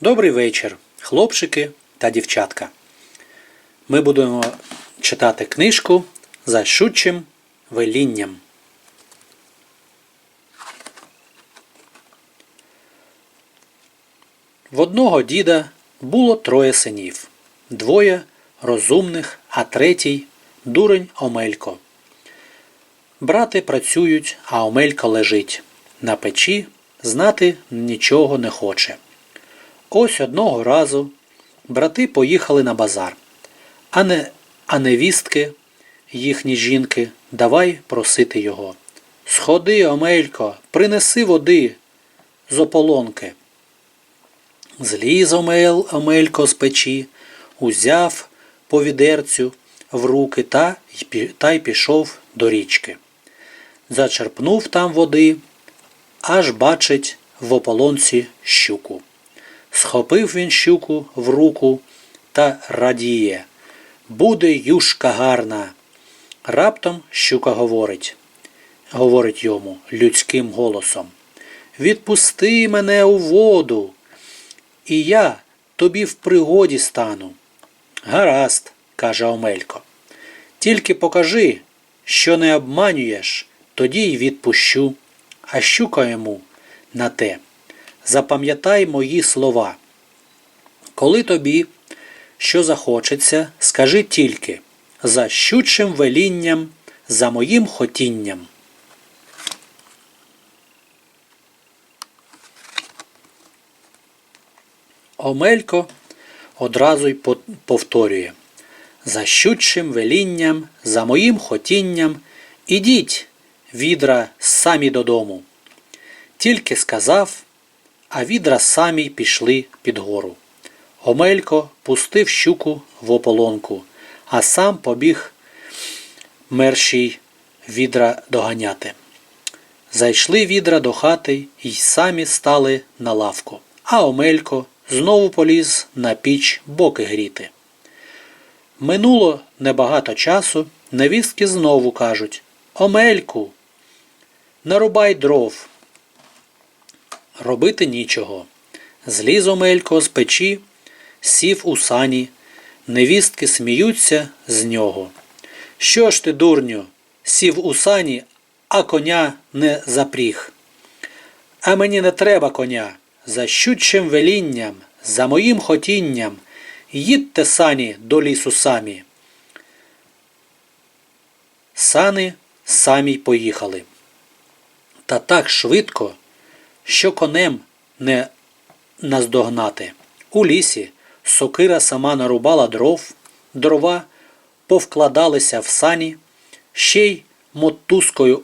Добрий вечір, хлопчики та дівчатка. Ми будемо читати книжку за щучим велінням. В одного діда було троє синів, двоє розумних, а третій дурень Омелько. Брати працюють, а Омелько лежить. На печі знати нічого не хоче. Ось одного разу брати поїхали на базар, а, не, а невістки, їхні жінки, давай просити його. Сходи, Омелько, принеси води з ополонки. Зліз Омел, Омелько з печі, узяв по відерцю в руки та, та й пішов до річки. Зачерпнув там води, аж бачить в ополонці щуку. Схопив він щуку в руку та радіє. Буде юшка гарна. Раптом щука говорить, говорить йому людським голосом. Відпусти мене у воду, і я тобі в пригоді стану. Гаразд, каже Омелько. Тільки покажи, що не обманюєш, тоді й відпущу. А щука йому на те. Запам'ятай мої слова. Коли тобі що захочеться, скажи тільки за щучим велінням, за моїм хотінням. Омелько одразу й повторює За щучим велінням, за моїм хотінням, ідіть, відра, самі додому. Тільки сказав, а відра самі пішли під гору. Омелько пустив щуку в ополонку, а сам побіг мерщій відра доганяти. Зайшли відра до хати й самі стали на лавку, а Омелько знову поліз на піч боки гріти. Минуло небагато часу, невістки знову кажуть Омельку, нарубай дров. Робити нічого. Зліз Омелько з печі, сів у сані, невістки сміються з нього. Що ж ти, дурню, сів у сані, а коня не запріг. А мені не треба коня. За щучим велінням, за моїм хотінням, їдьте сані до лісу самі. Сани самі поїхали. Та так швидко, що конем не наздогнати. У лісі сокира сама нарубала дров, дрова повкладалися в сані, ще й мотузкою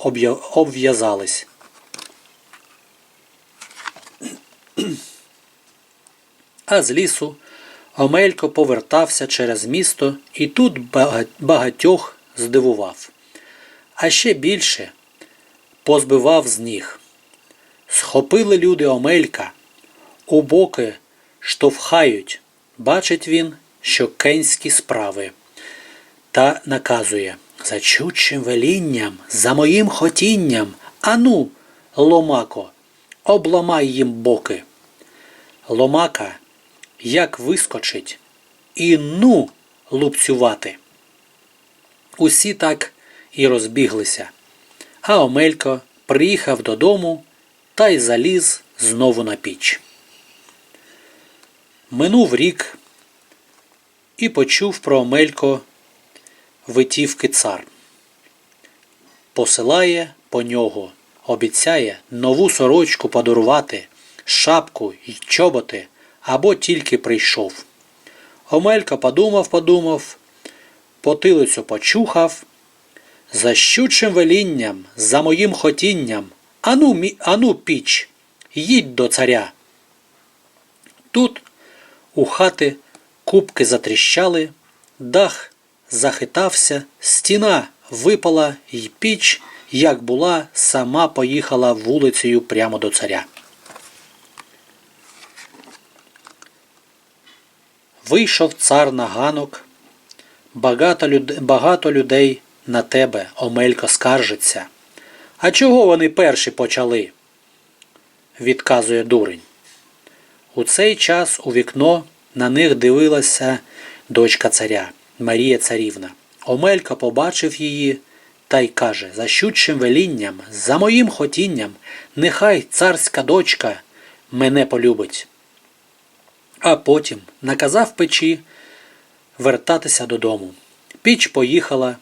обв'язались. А з лісу Омелько повертався через місто і тут багатьох здивував. А ще більше позбивав з ніг. Схопили люди Омелька, у боки штовхають. Бачить він, що кенські справи. Та наказує за чучим велінням, за моїм хотінням, ану, ломако, обламай їм боки. Ломака, як вискочить, і ну лупцювати. Усі так і розбіглися. А Омелько приїхав додому та й заліз знову на піч. Минув рік і почув про Омелько витівки цар. Посилає по нього, обіцяє нову сорочку подарувати, шапку й чоботи, або тільки прийшов. Омелько подумав, подумав, потилицю почухав, за щучим велінням, за моїм хотінням, ану, мі, ану піч, їдь до царя. Тут у хати кубки затріщали, дах захитався, стіна випала, й піч, як була, сама поїхала вулицею прямо до царя. Вийшов цар на ганок. Багато людей на тебе, Омелько, скаржиться. А чого вони перші почали? відказує дурень. У цей час у вікно на них дивилася дочка царя Марія Царівна. Омелько побачив її та й каже за щучим велінням, за моїм хотінням, нехай царська дочка мене полюбить. А потім наказав печі вертатися додому. Піч поїхала,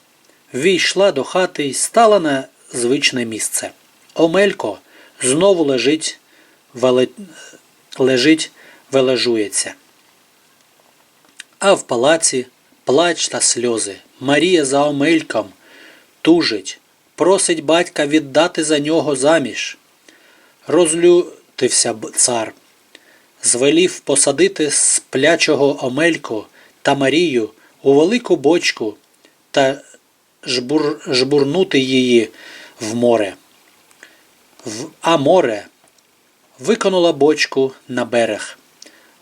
війшла до хати і стала на звичне місце. Омелько знову лежить, веле... лежить, вележується. А в палаці плач та сльози. Марія за Омельком тужить, просить батька віддати за нього заміж. Розлютився цар, звелів посадити сплячого Омельку та Марію у велику бочку та жбур, жбурнути її в море. В, а море виконуло бочку на берег,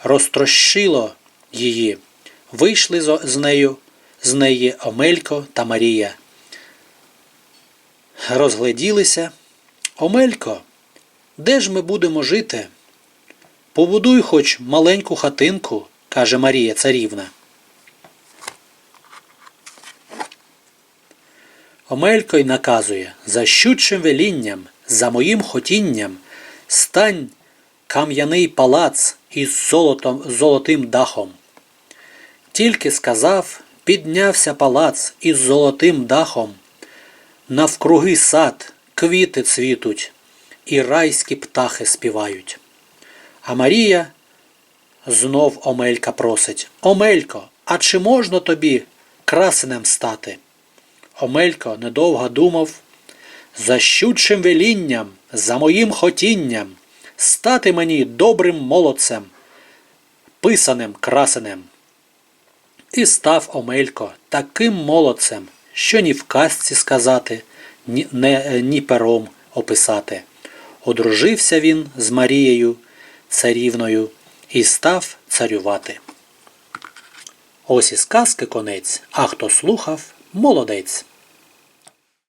розтрощило її. Вийшли з нею з неї Омелько та Марія. Розгледілися. Омелько, де ж ми будемо жити? Побудуй хоч маленьку хатинку, каже Марія царівна. Омелько й наказує за щучим велінням, за моїм хотінням, стань кам'яний палац із золотом, золотим дахом. Тільки сказав, піднявся палац із золотим дахом. Навкруги сад, квіти цвітуть, і райські птахи співають. А Марія знов Омелька просить Омелько, а чи можна тобі красенем стати? Омелько недовго думав, за щучим велінням, за моїм хотінням, стати мені добрим молодцем, писаним красенем. І став Омелько таким молодцем, що ні в казці сказати, ні, не, ні пером описати. Одружився він з Марією царівною і став царювати. Ось і сказки конець, а хто слухав, молодець.